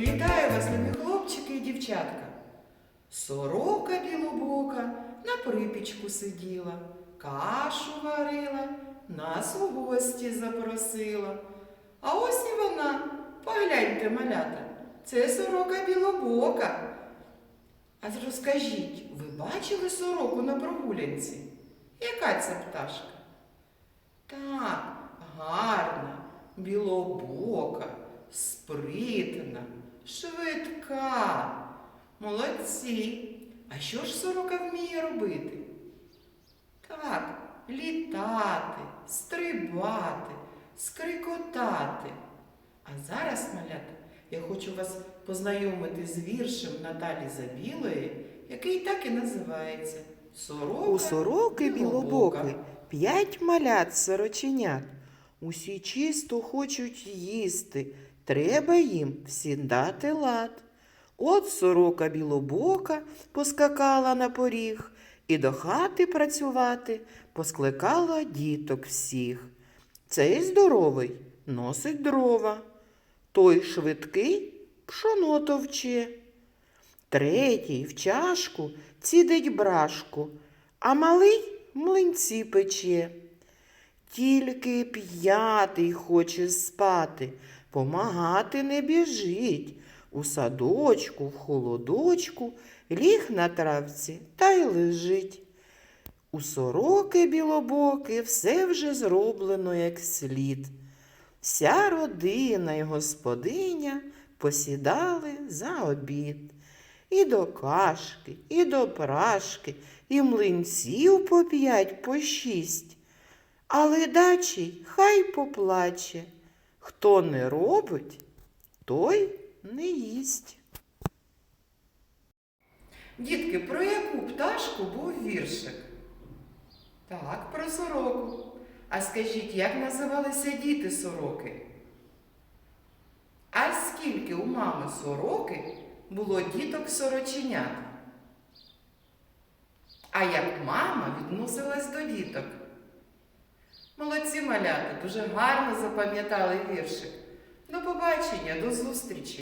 Вітаю вас, любі хлопчики і дівчатка. Сорока білобока на припічку сиділа, кашу варила, нас у гості запросила. А ось і вона, погляньте, малята, це сорока білобока. А розкажіть, ви бачили сороку на прогулянці? Яка це пташка? Так, гарна, білобока, спритна, швидка. Молодці. А що ж сорока вміє робити? Так, літати, стрибати, скрикотати. А зараз, малята, я хочу вас познайомити з віршем Наталі Забілої, який так і називається Сорока У сороки білобоки п'ять малят сороченят. Усі чисто хочуть їсти, треба їм всім дати лад. От сорока білобока поскакала на поріг і до хати працювати поскликала діток всіх. Цей здоровий носить дрова, той швидкий пшоно товче. Третій в чашку цідить брашку, а малий млинці пече. Тільки п'ятий хоче спати, помагати не біжить. У садочку, в холодочку ліг на травці та й лежить. У сороки білобоки все вже зроблено як слід. Вся родина й господиня посідали за обід. І до кашки, і до прашки, і млинців по п'ять, по шість. А ледачий хай поплаче. Хто не робить, той не їсть. Дітки, про яку пташку був віршик? Так, про сороку. А скажіть, як називалися діти сороки? А скільки у мами сороки було діток сороченят? А як мама відносилась до діток? Молодці маляти, дуже гарно запам'ятали віршик. До побачення, до зустрічі!